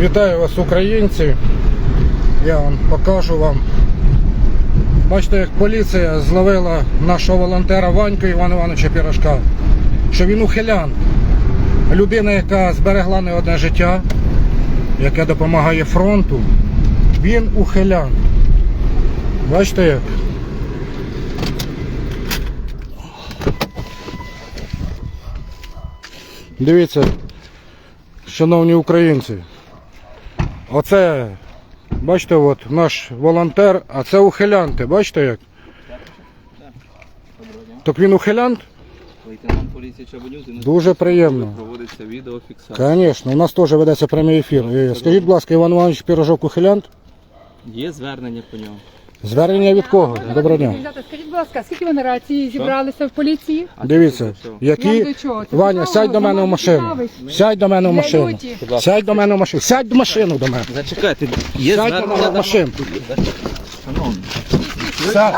Вітаю вас, українці. Я вам покажу вам. Бачите, як поліція зловила нашого волонтера Ваньку Івана Івановича Пірожка, що він ухилян. Людина, яка зберегла не одне життя, яка допомагає фронту, він ухилян. Бачите як? Дивіться, шановні українці. Оце, бачите, от наш волонтер, а це ухилянти, бачите як? Так він ухилянт? Лейтенант поліції Чабанюк. Дуже приємно. Проводиться відеофіксація. Звісно, у нас теж ведеться прямий ефір. Е, Скажіть, будь ласка, Іван Іванович Пірожок ухилянт? Є звернення по ньому. Звернення від кого? Доброго дня. Скажіть, будь ласка, скільки ви на рації зібралися в поліції? Дивіться, які. чого? Це Ваня, цікаво, сядь до мене в машину. цікавить. Сядь до мене в Для машину. люті. Будь ласка. Сядь до мене в машину. Сядь в машину до мене. Зачекайте, є Сядь до мене в машину. Сядь,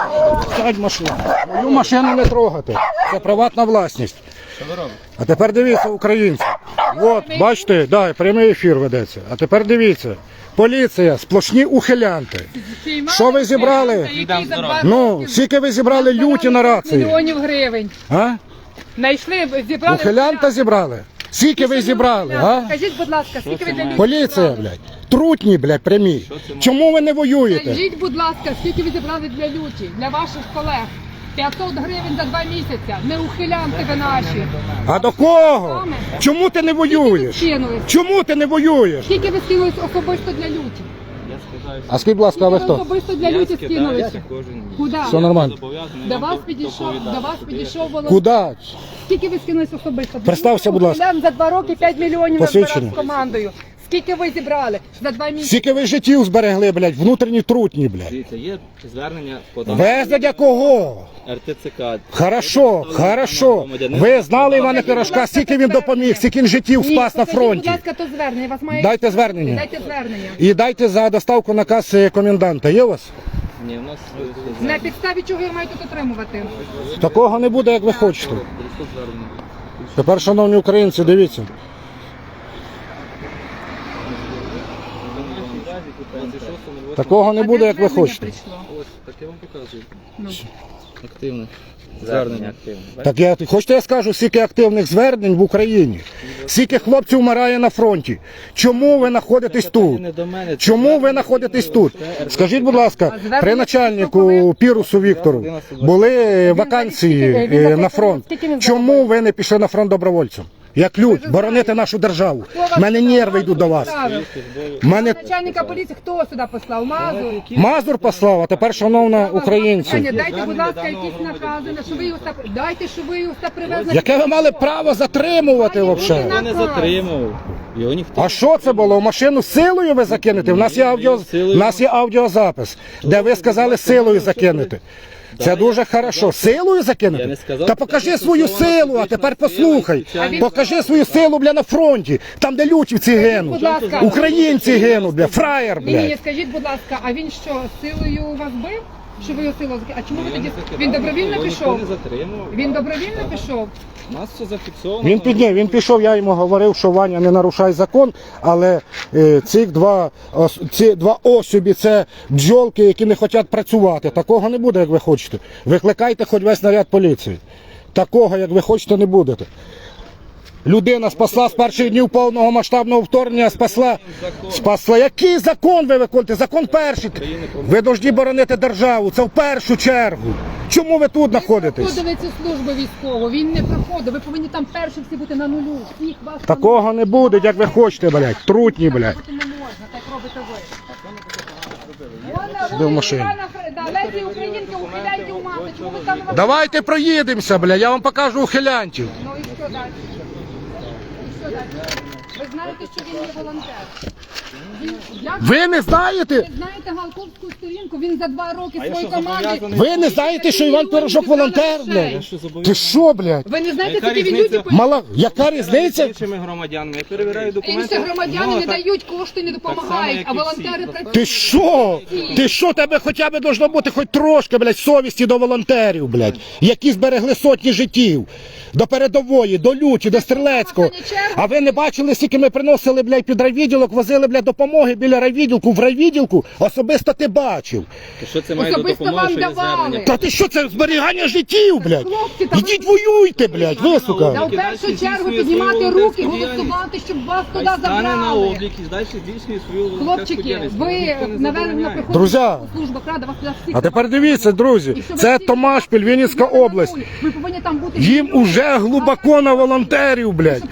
сядь в машину. Мою машину не трогати. Це приватна власність. А тепер дивіться, українці. От, бачите, да, прямий ефір ведеться. А тепер дивіться. Поліція, сплошні ухилянти. Що ви зібрали? Ну, скільки ви зібрали люті на рації? Мільйонів гривень. А? Знайшли, зібрали. Ухилянта зібрали? Скільки ви зібрали, а? Скажіть, будь ласка, скільки ви для людей Поліція, блядь. Трутні, блядь, прямі. Чому ви не воюєте? Скажіть, будь ласка, скільки ви зібрали для люті, для ваших колег? 500 гривень за два місяці. Не ухилянти ви наші. А до кого? Чому ти не воюєш? Скинулись. Чому ти не воюєш? Скільки ви скинулись особисто для люті? Я скидаюся. А скажіть, будь ласка, а ви Скільки ви хто? особисто для люті скинулись? кожен. Куди? Все нормально. Зобов'язаний До вам вас підійшов, доповідати. до вас підійшов волонтер. Куда? Скільки ви скинулись особисто? Представся, будь ласка. Ухилян За два роки 5 мільйонів Посвідчення. назбирав з командою. Скільки ви зібрали за два місяці? Скільки ви життів зберегли, блядь, внутрішні трутні, блядь. Дивіться, є звернення подано Везення кого? РТЦК. Хорошо, хорошо. Ви знали Івана Пірожка, скільки він допоміг, скільки він життів спас на покажіть, фронті. Будь ласка, то звернення. Вас має Дайте звернення. Дайте звернення. І дайте за доставку наказ е, коменданта. Є у вас? Ні, у нас На підставі чого я маю тут отримувати? Такого не буде, як ви хочете. звернення. Тепер, шановні українці, дивіться. Такого не буде, як ви хочете. Ось, так я вам показую. Ну. Активне. Звернення активне. Так я хочете, я скажу, скільки активних звернень в Україні, скільки хлопців вмирає на фронті. Чому ви знаходитесь тут? Чому ви знаходитесь тут? Скажіть, будь ласка, при начальнику Пірусу Віктору були вакансії е, на фронт. Чому ви не пішли на фронт добровольцем? Як людь, боронити нашу державу. У мене нерви йдуть до вас. Мене Начальника поліції хто сюди послав? Мазур? Мазур послав, а тепер, шановна Аня, українці. Дайте, будь ласка, якісь накази, на що ви його ста- дайте, що ви його ста привезли. Яке ви мали право затримувати взагалі? Я не затримував. Його ніхто. А що це було? Машину силою ви закинете? У нас є аудіо, у нас є аудіозапис, де ви сказали силою закинути. Це дуже хорошо. Силою Я закинути? не сказав, Та покажи свою силу, а тепер послухай. Покажи свою силу, бля, на фронті. Там, де лютівці гинуть. Будь ласка. Українці гинуть, бля, фраєр, бля. ні, ні, скажіть, будь ласка, а він що, силою вас бив? Що ви його? А чому ви Я тоді? не закидав, Він добровільно пішов? Ніхто не затримував. Він добровільно пішов? У нас все зафіксовано. Він підняв, він пішов, я йому говорив, що Ваня не нарушай закон, але е, ці два, ос- ці два особі це бджолки, які не хочуть працювати. Такого не буде, як ви хочете. Викликайте хоч весь наряд поліції. Такого, як ви хочете, не будете. Людина спасла з перших днів повного масштабного вторгнення, спасла. Спасла. Який закон ви виконуєте? Закон перший. Ви повинні боронити державу. Це в першу чергу. Чому ви тут знаходитесь? Проходили цю службу військову, він не проходив. Ви повинні там перші всі бути на нулю. Всіх вас Такого не буде, як ви хочете, блядь. Трутні, блядь. бути не можна, так робите ви. Сиди в машині. Українки, ухиляйте у мати. Чому ви там Давайте проїдемося, бля, я вам покажу ухилянтів. Ну і що далі? Ви знаєте, що він є волонтер. Ви не знаєте? ви знаєте Галковську сторінку, він за два роки своєї команди. Ви не знаєте, що Іван Пирожок волонтер, блядь? Ти що, блядь? Ви не знаєте, Яка скільки він різниця? люди Мала, яка різниця? іншими громадянами. Я перевіряю документи. Інші громадяни Ну, не дають кошти, не допомагають, як а і волонтери всі. працюють. Ти що? Ти що, тебе хоча б должно бути хоч трошки, блядь, совісті до волонтерів, блядь, які зберегли сотні життів. До передової, до люті, до стрілецького. А ви не бачили, скільки ми приносили, блядь, під райвідділок, возили, блядь, допомоги біля райвідділку, в райвідділку, особисто ти бачив. То Що це має до Особисто допомоги, вам що є давали. звернення? Та ти що, це зберігання життів, блядь? Хлопці, та ви- Ідіть воюйте, блядь, ви, Я сука. в першу чергу піднімати руки, голосувати, щоб вас туди стане на забрали. облік і далі здійснює свою волонтерську Хлопчики, діяльність. ви Ніхто не забороняє. приходите Друзі, в службу рада вас туди всіх. А тепер дивіться, друзі, щоб це всі- Томашпіль, Вінницька область. Ви повинні там бути. Їм уже глибоко на волонтерів, блядь.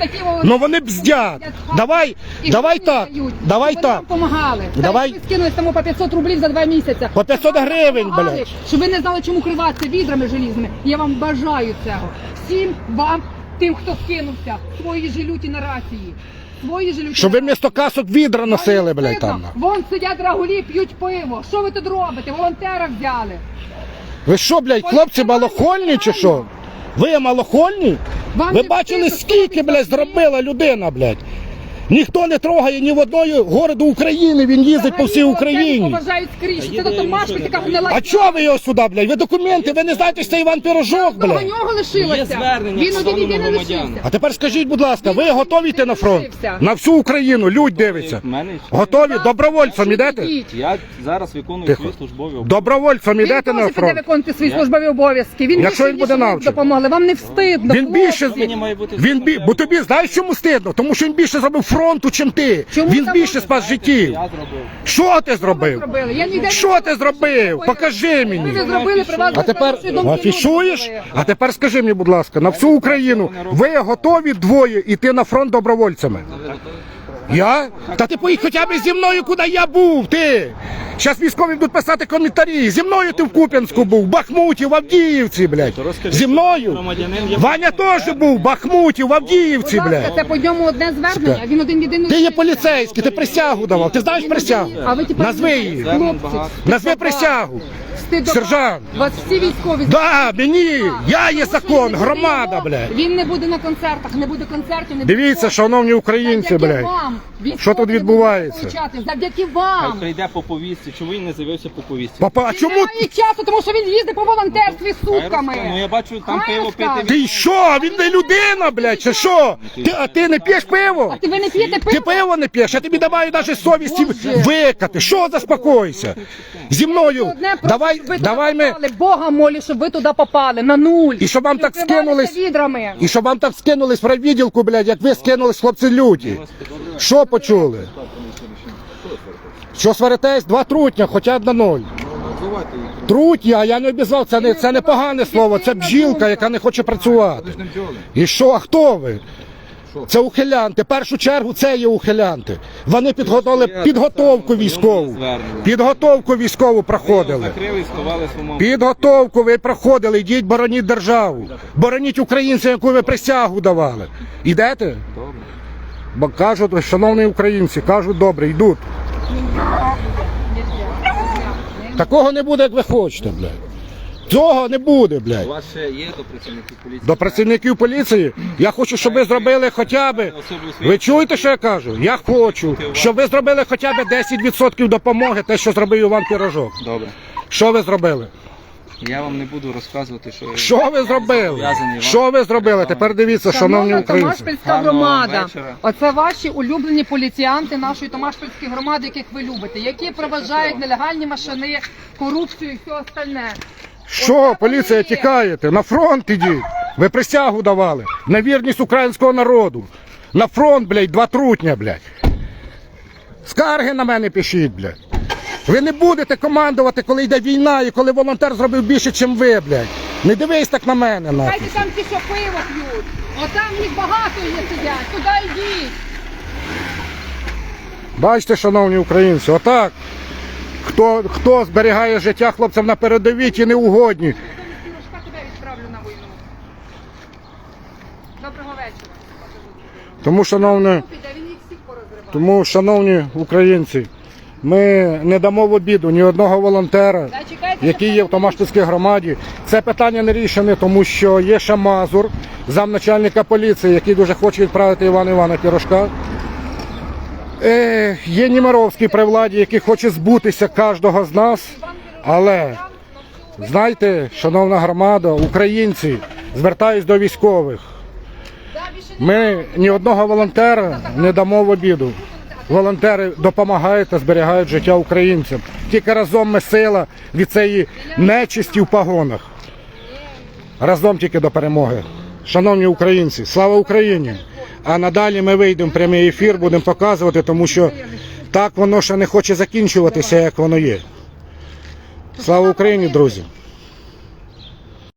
Ну вони бздять. Давай, давай так, давай так. вам Помагали. Давай. Ви скинули тому по 500 рублів за два місяці. По 500 гривень, блядь. Щоб ви не знали, чому криватися відрами желізними. Я вам бажаю цього. Всім вам, тим, хто скинувся, свої жилюті на рації. Свої жилюті Щоб ви місто касок відра носили, блядь, там. Вон сидять рагулі, п'ють пиво. Що ви тут робите? Волонтера взяли. Ви що, блядь, хлопці малохольні чи що? Ви малохольні? Вам Ви бачили, скільки, блядь, зробила людина, блядь? Ніхто не трогає ні в одної городу України, він їздить по всій Україні. Поважають скрізь. Це Томашки нічого така гнила. А чого ви його сюди, блядь? Ви документи, ви не знаєте, що це Іван Пірожок, До блядь? нього лишилося. Є звернення Він один стосовно єдиний громадян. лишився. А тепер скажіть, будь ласка, ви готові йти на фронт? На всю Україну, людь дивиться. В мене Готові? Добровольцем ідете? Ідіть. я зараз виконую Тихо. свої службові обов'язки. Добровольцем Він ідете на теж піде фронт? виконувати свої службові обов'язки. Він Якщо більше, він буде ніж навчений. допомогли. Вам не встидно. Він хлопці. більше Мені має бути він бі... бо тобі знаєш чому стидно? Тому що він більше зробив фронту, чим ти. Чому він там більше спас життів. Що ти зробив? зробили? Я ніде не Що ти зробив? Покажи Ви мені. не зробили при. А тепер афішуєш? А тепер скажи мені, будь ласка, на всю Україну ви готові двоє йти на фронт добровольцями? Я? Та ти поїдь хоча б зі мною, куди я був, ти. Зараз військові будуть писати коментарі. Зі мною ти в Куп'янську був, в Бахмуті, в Авдіївці, блядь. Зі мною? Ваня теж був в Бахмуті, в Авдіївці, блядь. це по ньому одне звернення, а він один єдиний. Ти є поліцейський, ти присягу давав. Ти знаєш присягу? А ви тепер Назви її. Хлопці. Назви присягу. Сержант. Вас всі військові. Да, мені. Я є закон, громада, блядь. Він не буде на концертах, не буде концертів, не буде Дивіться, шановні українці, блядь. Вам. Що тут відбувається? Завдяки Хай вам. прийде по повістці. Чому він не з'явився по повістці? Папа, а Він чому? має часу, тому що він їздить по волонтерстві Хай сутками. розкаже. Ну я бачу, там Хай пиво розкаже. пити. Ти що? Він не людина, блядь, чи що? Ти, а ти не п'єш пиво? А ти ви не п'єте Ти пиво? пиво не п'єш, я тобі даваю навіть совісті Боже. викати. Що заспокойся? Зі мною. Одне просто, Давай, щоб ви давай туди ми. попали. Бога молі, щоб ви туди попали, на нуль. І щоб вам так Прикривалися скинулись. відрами. І щоб вам так скинулись в райвідділку, блядь, як ви скинулись, хлопці люті. Що почули? Що сваритесь? Два трутня, хоча б на ноль. Трутня, а я не обізвав, це не, це не погане слово, це бджілка, яка не хоче працювати. І що, а хто ви? Це ухилянти. В першу чергу це є ухилянти. Вони підготовили підготовку військову. Підготовку військову проходили. Підготовку ви проходили, йдіть бороніть державу. Бороніть українців, яку ви присягу давали. Ідете? Бо кажуть, шановні українці, кажуть, добре, йдуть. Такого не буде, як ви хочете, блядь. Цього не буде, У вас ще є до працівників поліції? До працівників поліції я хочу, щоб ви зробили хоча б. Ви чуєте, що я кажу? Я хочу, щоб ви зробили хоча б 10% допомоги, те, що зробив Іван Пірожок. Добре. Що ви зробили? Я вам не буду розказувати, що... Що ви зробили? Що ви зробили? Тепер дивіться, шановні Шановна українці. Томашпільська Гарного громада. вечора. Оце ваші улюблені поліціянти нашої Томашпільської громади, яких ви любите, які проважають нелегальні машини, корупцію і все остальне. Що, поліція, тікаєте? На фронт ідіть. Ви присягу давали. На вірність українського народу. На фронт, блядь, два трутня, блядь. Скарги на мене пишіть, блядь. Ви не будете командувати, коли йде війна і коли волонтер зробив більше, ніж ви, блядь. Не дивись так на мене. Хайте там ті, що пиво п'ють. Отам їх багато є сидять. Туди йдіть. Бачите, шановні українці, отак. Хто, хто зберігає життя хлопцям на передовій, ті неугодні. Доброго вечора. Тому, шановні, тому, шановні українці, ми не дамо в обіду ні одного волонтера. Який є в Томашпільській громаді. Це питання не рішене, тому що є ще Мазур, замначальника поліції, який дуже хоче відправити Івана Івана Пірожка. Е, є Німаровський при владі, який хоче збутися кожного з нас. Але знаєте, шановна громада, українці, звертаюсь до військових. Ми ні одного волонтера не дамо в обіду. Волонтери допомагають та зберігають життя українцям. Тільки разом ми сила від цієї нечисті в погонах. Разом тільки до перемоги. Шановні українці, слава Україні! А надалі ми вийдемо в прямий ефір, будемо показувати, тому що так воно ще не хоче закінчуватися, як воно є. Слава Україні, друзі!